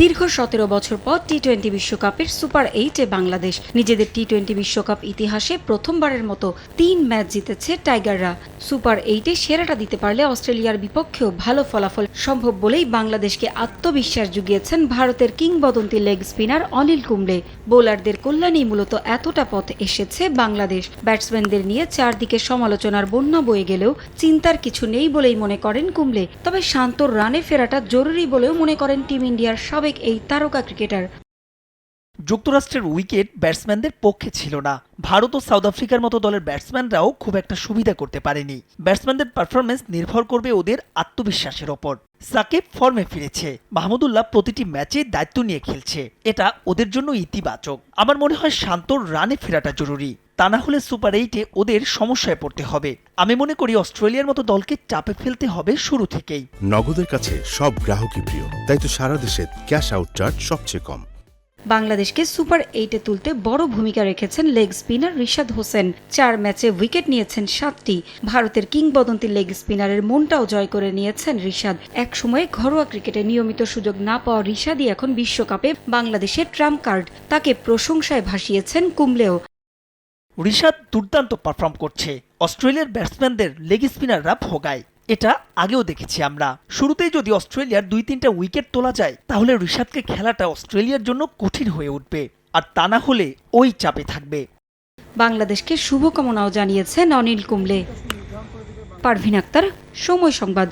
দীর্ঘ সতেরো বছর পর টি টোয়েন্টি বিশ্বকাপের সুপার এইটে বাংলাদেশ। নিজেদের টি টোয়েন্টি বিশ্বকাপ ইতিহাসে প্রথমবারের মতো তিন ম্যাচ জিতেছে টাইগাররা। সুপার এইটে সেরাটা দিতে পারলে অস্ট্রেলিয়ার বিপক্ষেও ভালো ফলাফল সম্ভব বলেই বাংলাদেশকে আত্মবিশ্বাস জুগিয়েছেন ভারতের কিংবদন্তি লেগ স্পিনার অনিল কুম্বলে। বোলারদের কল্যাণেই মূলত এতটা পথ এসেছে বাংলাদেশ। ব্যাটসম্যানদের নিয়ে চারদিকে সমালোচনার বন্যা বয়ে গেলেও চিন্তার কিছু নেই বলেই মনে করেন কুম্বলে। তবে শান্তর রানে ফেরাটা জরুরি বলেও মনে করেন টিম ইন্ডিয়ার সাবেক এই তারকা ক্রিকেটার। যুক্তরাষ্ট্রের উইকেট ব্যাটসম্যানদের পক্ষে ছিল না। ভারত ও সাউথ আফ্রিকার মতো দলের ব্যাটসম্যানরাও খুব একটা সুবিধা করতে পারেনি। ব্যাটসম্যানদের পারফরমেন্স নির্ভর করবে ওদের আত্মবিশ্বাসের ওপর। সাকিব ফর্মে ফিরেছে। মাহমুদুল্লাহ প্রতিটি ম্যাচে দায়িত্ব নিয়ে খেলছে। এটা ওদের জন্য ইতিবাচক। আমার মনে হয় শান্তর রানে ফেরাটা জরুরি। তা না হলে সুপার এইটে ওদের সমস্যায় পড়তে হবে। আমি মনে করি অস্ট্রেলিয়ার মতো দলকে চাপে ফেলতে হবে শুরু থেকেই। নগদের কাছে সব গ্রাহকই প্রিয় তাই তো সারা দেশে ক্যাশ আউট চার্জ সবচেয়ে কম। বাংলাদেশকে সুপার এইটে তুলতে বড় ভূমিকা রেখেছেন লেগ স্পিনার রিশাদ হোসেন। চার ম্যাচে উইকেট নিয়েছেন সাতটি। ভারতের কিংবদন্তি লেগ স্পিনারের মনটাও জয় করে নিয়েছেন রিশাদ। এক সময়ে ঘরোয়া ক্রিকেটে নিয়মিত সুযোগ না পাওয়া রিশাদই এখন বিশ্বকাপে বাংলাদেশের ট্রাম্প কার্ড তাকে প্রশংসায় ভাসিয়েছেন কুমলেও। ঋষাদ দুর্দান্ত পারফর্ম করছে। অস্ট্রেলিয়ার ব্যাটসম্যানদের লেগ স্পিনাররা ভোগায় এটা আগেও দেখেছি আমরা। শুরুতেই যদি অস্ট্রেলিয়ার দুই তিনটা উইকেট তোলা যায়, তাহলে ঋষাদকে খেলাটা অস্ট্রেলিয়ার জন্য কঠিন হয়ে উঠবে। আর তা না হলে ওই চাপে থাকবে। বাংলাদেশকে শুভকামনাও জানিয়েছেন অনিল কুমলে পারভিন আক্তার, সময় সংবাদ।